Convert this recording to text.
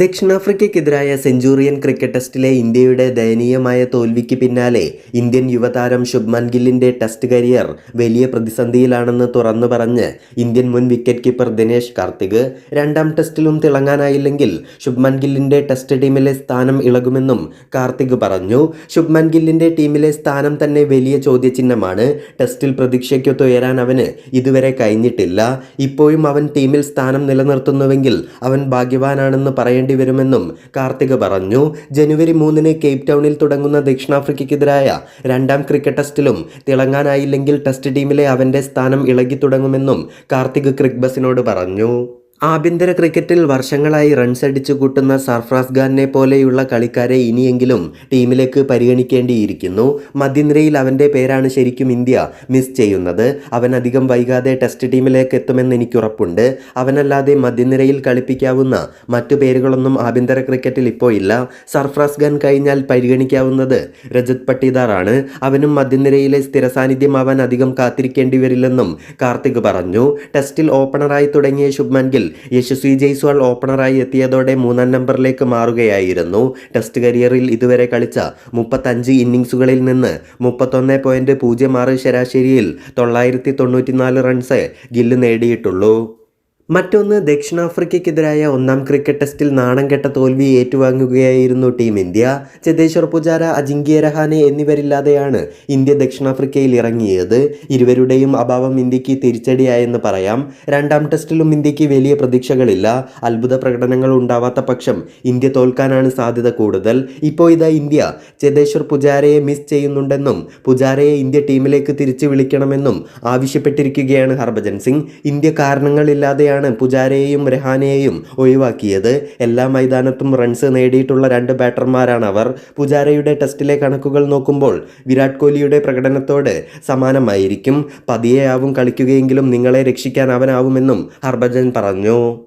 ദക്ഷിണാഫ്രിക്കയ്ക്കെതിരായ centurion cricket ടെസ്റ്റിലെ ഇന്ത്യയുടെ ദയനീയമായ തോൽവിക്ക് പിന്നാലെ ഇന്ത്യൻ യുവതാരം ശുഭ്മൻ ഗില്ലിന്റെ ടെസ്റ്റ് കരിയർ വലിയ പ്രതിസന്ധിയിലാണെന്ന് തുറന്നു പറഞ്ഞ് ഇന്ത്യൻ മുൻ വിക്കറ്റ് കീപ്പർ ദിനേശ് കാർത്തിക്. രണ്ടാം ടെസ്റ്റിലും തിളങ്ങാനായില്ലെങ്കിൽ ശുഭ്മൻ ഗില്ലിന്റെ ടെസ്റ്റ് ടീമിലെ സ്ഥാനം ഇളകുമെന്നും കാർത്തിക് പറഞ്ഞു. ശുഭ്മൻ ഗില്ലിന്റെ ടീമിലെ സ്ഥാനം തന്നെ വലിയ ചോദ്യചിഹ്നമാണ്. ടെസ്റ്റിൽ പ്രതീക്ഷയ്ക്കൊത്തുയരാൻ അവന് ഇതുവരെ കഴിഞ്ഞിട്ടില്ല. ഇപ്പോഴും അവൻ ടീമിൽ സ്ഥാനം നിലനിർത്തുന്നുവെങ്കിൽ അവൻ ഭാഗ്യവാനാണെന്ന് പറയേണ്ടി വരുമെന്നും കാർത്തിക് പറഞ്ഞു. ജനുവരി മൂന്നിന് കേപ് ടൗണിൽ തുടങ്ങുന്ന ദക്ഷിണാഫ്രിക്കയ്ക്കെതിരായ രണ്ടാം ക്രിക്കറ്റ് ടെസ്റ്റിലും തിളങ്ങാനായില്ലെങ്കിൽ ടെസ്റ്റ് ടീമിലെ അവന്റെ സ്ഥാനം ഇളകി തുടങ്ങുമെന്നും കാർത്തിക് ക്രിക്ബസിനോട് പറഞ്ഞു. ആഭ്യന്തര ക്രിക്കറ്റിൽ വർഷങ്ങളായി റൺസ് അടിച്ചു കൂട്ടുന്ന സർഫ്രാസ് ഖാനെ പോലെയുള്ള കളിക്കാരെ ഇനിയെങ്കിലും ടീമിലേക്ക് പരിഗണിക്കേണ്ടിയിരിക്കുന്നു. മധ്യനിരയിൽ അവന്റെ പേരാണ് ശരിക്കും ഇന്ത്യ മിസ് ചെയ്യുന്നത്. അവൻ അധികം വൈകാതെ ടെസ്റ്റ് ടീമിലേക്ക് എത്തുമെന്ന് എനിക്കുറപ്പുണ്ട്. അവനല്ലാതെ മധ്യനിരയിൽ കളിപ്പിക്കാവുന്ന മറ്റു പേരുകളൊന്നും ആഭ്യന്തര ക്രിക്കറ്റിൽ ഇപ്പോൾ ഇല്ല. സർഫ്രാസ് ഖാൻ കഴിഞ്ഞാൽ പരിഗണിക്കാവുന്നത് രജത് പട്ടീദാറാണ് അവനും മധ്യനിരയിലെ സ്ഥിര അവൻ അധികം കാത്തിരിക്കേണ്ടി വരില്ലെന്നും കാർത്തിക് പറഞ്ഞു. ടെസ്റ്റിൽ ഓപ്പണറായി തുടങ്ങിയ ശുഭ്മൻ ഗിൽ യശസ്വി ജയ്സ്വാൾ ഓപ്പണറായി എത്തിയതോടെ മൂന്നാം നമ്പറിലേക്ക് മാറുകയായിരുന്നു. ടെസ്റ്റ് കരിയറിൽ ഇതുവരെ കളിച്ച മുപ്പത്തഞ്ച് ഇന്നിങ്സുകളിൽ നിന്ന് മുപ്പത്തൊന്ന് പോയിന്റ് പൂജ്യം ആറ് ശരാശരിയിൽ തൊള്ളായിരത്തി തൊണ്ണൂറ്റിനാല് റൺസ് ഗില്ല് നേടിയിട്ടുള്ളൂ. മറ്റൊന്ന് ദക്ഷിണാഫ്രിക്കയ്ക്കെതിരായ ഒന്നാം ക്രിക്കറ്റ് ടെസ്റ്റിൽ നാണം കെട്ട തോൽവി ഏറ്റുവാങ്ങുകയായിരുന്നു ടീം ഇന്ത്യ. ചതേശ്വർ പുജാര അജിങ്ക്യ രഹാനെ എന്നിവരില്ലാതെയാണ് ഇന്ത്യ ദക്ഷിണാഫ്രിക്കയിൽ ഇറങ്ങിയത്. ഇരുവരുടെയും അഭാവം ഇന്ത്യയ്ക്ക് തിരിച്ചടിയായെന്ന് പറയാം. രണ്ടാം ടെസ്റ്റിലും ഇന്ത്യയ്ക്ക് വലിയ പ്രതീക്ഷകളില്ല. അത്ഭുത പ്രകടനങ്ങൾ ഉണ്ടാവാത്ത പക്ഷം ഇന്ത്യ തോൽക്കാനാണ് സാധ്യത കൂടുതൽ. ഇപ്പോൾ ഇതാ ഇന്ത്യ. ചതേശ്വർ പുജാരയെ മിസ് ചെയ്യുന്നുണ്ടെന്നും പുജാരയെ ഇന്ത്യ ടീമിലേക്ക് തിരിച്ചു വിളിക്കണമെന്നും ആവശ്യപ്പെട്ടിരിക്കുകയാണ് ഹർഭജൻ സിംഗ്. ഇന്ത്യ കാരണങ്ങളില്ലാതെയാണ് പുജാരയെയും രഹാനെയും ഒഴിവാക്കിയത്. എല്ലാ മൈതാനത്തും റൺസ് നേടിയിട്ടുള്ള രണ്ട് ബാറ്റർമാരാണ് അവർ. പുജാരയുടെ ടെസ്റ്റിലെ കണക്കുകൾ നോക്കുമ്പോൾ വിരാട് കോഹ്ലിയുടെ പ്രകടനത്തോട് സമാനമായിരിക്കും. പതിയെയാവും കളിക്കുകയെങ്കിലും നിങ്ങളെ രക്ഷിക്കാൻ അവനാവുമെന്നും ഹർഭജൻ പറഞ്ഞു.